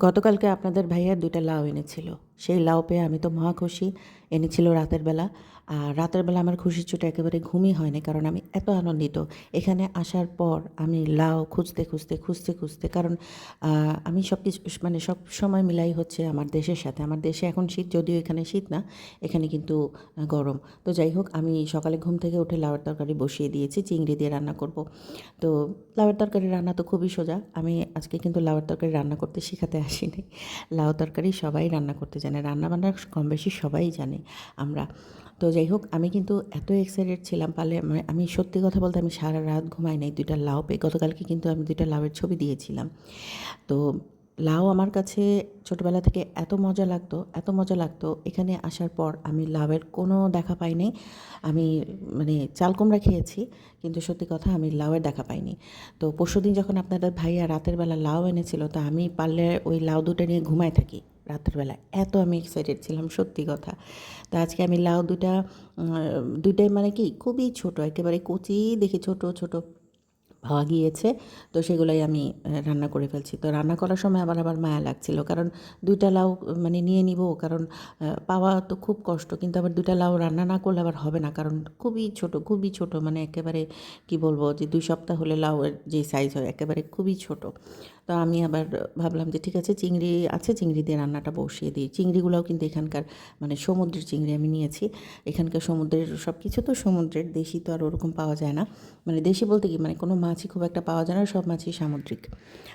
গতকালকে আপনাদের ভাইয়া দুইটা লাউ এনেছিল। সেই লাউ পেয়ে আমি তো মহা খুশি। এনেছিল রাতের বেলা। আর রাতের বেলা আমার খুশির চোটে একেবারে ঘুমই হয়নি কারণ আমি এত আনন্দিত। এখানে আসার পর আমি লাউ খুঁজতে খুঁজতে খুঁজতে খুঁজতে কারণ আমি সব কিছু মানে সব সময় মিলাই হচ্ছে আমার দেশের সাথে। আমার দেশে এখন শীত, যদিও এখানে শীত না, এখানে কিন্তু গরম। তো যাই হোক, আমি সকালে ঘুম থেকে উঠে লাউয়ের তরকারি বসিয়ে দিয়েছি, চিংড়ি দিয়ে রান্না করব। তো লাউয়ের তরকারি রান্না তো খুবই সোজা। আমি আজকে কিন্তু লাউয়ের তরকারি রান্না করতে শেখাতে আসিনি। লাউ তরকারি সবাই রান্না করতে জানে রান্না বান্না কম বেশি সবাই জানে আমরা। তো যাই হোক, আমি কিন্তু এত এক্সাইটেড ছিলাম পালে মানে আমি সত্যি কথা বলতে আমি সারা রাত ঘুমাই নাই দুইটা লাউ পেয়ে, গতকালকে কিন্তু আমি দুইটা লাউয়ের ছবি দিয়েছিলাম। তো লাউ আমার কাছে ছোটোবেলা থেকে এত মজা লাগতো, এত মজা লাগতো। এখানে আসার পর আমি লাউয়ের কোনো দেখা পাইনি আমি মানে চাল কুমড়া খেয়েছি, কিন্তু সত্যি কথা আমি লাউয়ের দেখা পাইনি। তো পরশুদিন যখন আপনাদের ভাইয়া রাতের বেলা লাউ এনেছিল, তো আমি পারলে ওই লাউ দুটো নিয়ে ঘুমাই থাকি। রাতের বেলা এত আমি এক্সাইটেড ছিলাম, সত্যি কথা। তো আজকে আমি লাউ দুটা দুটাই মানে কি খুবই ছোট, একেবারে কচি দেখি ছোট ছোট পাওয়া গিয়েছে তো সেগুলোই আমি রান্না করে ফেলছি। তো রান্না করার সময় আবার আবার মায়া লাগছিল, কারণ দুইটা লাউ মানে নিয়ে নিব, কারণ পাওয়া তো খুব কষ্ট, কিন্তু আবার দুইটা লাউ রান্না না করলে আবার হবে না, কারণ খুবই ছোট খুবই ছোট মানে একেবারে কি বলব, যে দুই সপ্তাহ হলে লাউয়ের যে সাইজ হয়, একেবারে খুবই ছোট। তো আমি আবার ভাবলাম যে ঠিক আছে, চিংড়ি আছে, চিংড়ি দিয়ে রান্নাটা বসিয়ে দিই। চিংড়িগুলোও কিন্তু এখানকার মানে সমুদ্রের চিংড়ি আমি নিয়েছি। এখানকার সমুদ্রের সব কিছু তো সমুদ্রের, দেশি তো আর ওরকম পাওয়া যায় না। মানে দেশি বলতে কি মানে কোনো মাছই খুব একটা পাওয়া যায় না, সব মাছই সামুদ্রিক।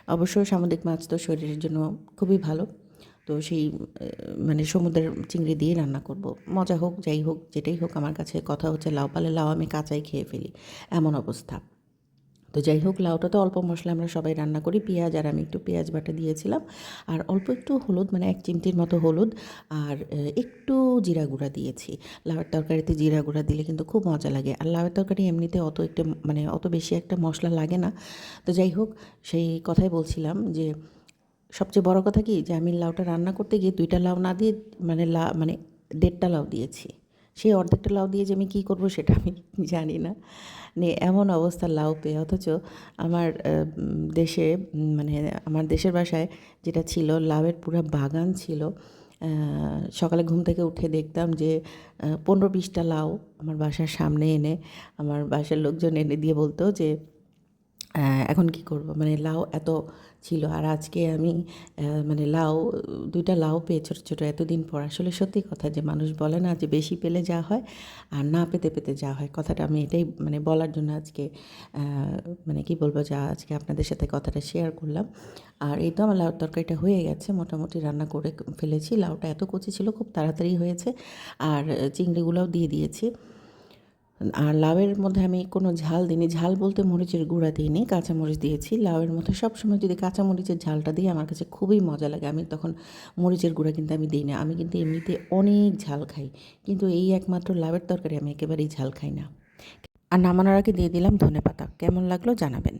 অবশ্য সামুদ্রিক মাছ তো শরীরের জন্য খুবই ভালো। তো সেই মানে সমুদ্রের চিংড়ি দিয়ে রান্না করব। মজা হোক, যাই হোক, যেটাই হোক, আমার কাছে কথা হচ্ছে, লাউ পালে লাউ আমি কাঁচাই খেয়ে ফেলি। এমন অবস্থা। তো যাই হোক লাউটা তো অল্প মশলা আমরা সবাই রান্না করি। পেঁয়াজ আর আমি একটু পেঁয়াজ বাটা দিয়েছিলাম। আর অল্প একটু হলুদ মানে এক চিমটির মতো হলুদ আর একটু জিরা গুঁড়া দিয়েছি। লাউয়ের তরকারিতে জিরা গুঁড়া দিলে কিন্তু খুব মজা লাগে। আর লাউয়ের তরকারি এমনিতে অত একটা মানে অত বেশি একটা মশলা লাগে না। তো যাই হোক, সেই কথাই বলছিলাম যে, সবচেয়ে বড় কথা কি? যে আমি লাউটা রান্না করতে গিয়ে দুইটা লাউ না দিয়ে মানে লা মানে দেড়টা লাউ দিয়েছি। সেই অর্ধেকটা লাউ দিয়ে যে আমি কী করব সেটা আমি জানি না। এমন অবস্থা লাউ পেয়ে। অথচ আমার দেশে মানে আমার দেশের বাসায় যেটা ছিল, লাউয়ের পুরো বাগান ছিল সকালে ঘুম থেকে উঠে দেখতাম যে পনেরো বিশটা লাউ আমার বাসার সামনে এনে, আমার বাসার লোকজন এনে দিয়ে বলতো যে এখন কি করব? মানে লাউ এত ছিল আর আজকে আমি মানে লাউ, দুইটা লাউ পেয়ে ছোটো ছোটো এতদিন পর আসলে সত্যি কথা যে মানুষ বলে না যে বেশি পেলে যা হয় আর না পেতে পেতে যা হয়। কথাটা আমি এটাই মানে বলার জন্য আজকে মানে কি বলব যা আজকে আপনাদের সাথে কথাটা শেয়ার করলাম। আর এই তো আমার লাউর তরকারিটা হয়ে গেছে, মোটামুটি রান্না করে ফেলেছি। লাউটা এত কচি ছিল, খুব তাড়াতাড়ি হয়েছে। আর চিংড়িগুলোও দিয়ে দিয়েছি। আর লাউয়ের মধ্যে আমি কোনো ঝাল দিইনি। ঝাল বলতে মরিচের গুঁড়া দিইনি, কাঁচামরিচ দিয়েছি। লাউয়ের মধ্যে সবসময় যদি কাঁচামরিচের ঝালটা দিই, আমার কাছে খুবই মজা লাগে। আমি তখন মরিচের গুঁড়া কিন্তু আমি দিই না আমি কিন্তু এমনিতে অনেক ঝাল খাই, কিন্তু এই একমাত্র লাউয়ের তরকারি আমি একেবারেই ঝাল খাই না। আর নামানোর আগে দিয়ে দিলাম ধনে পাতা কেমন লাগল জানাবেন।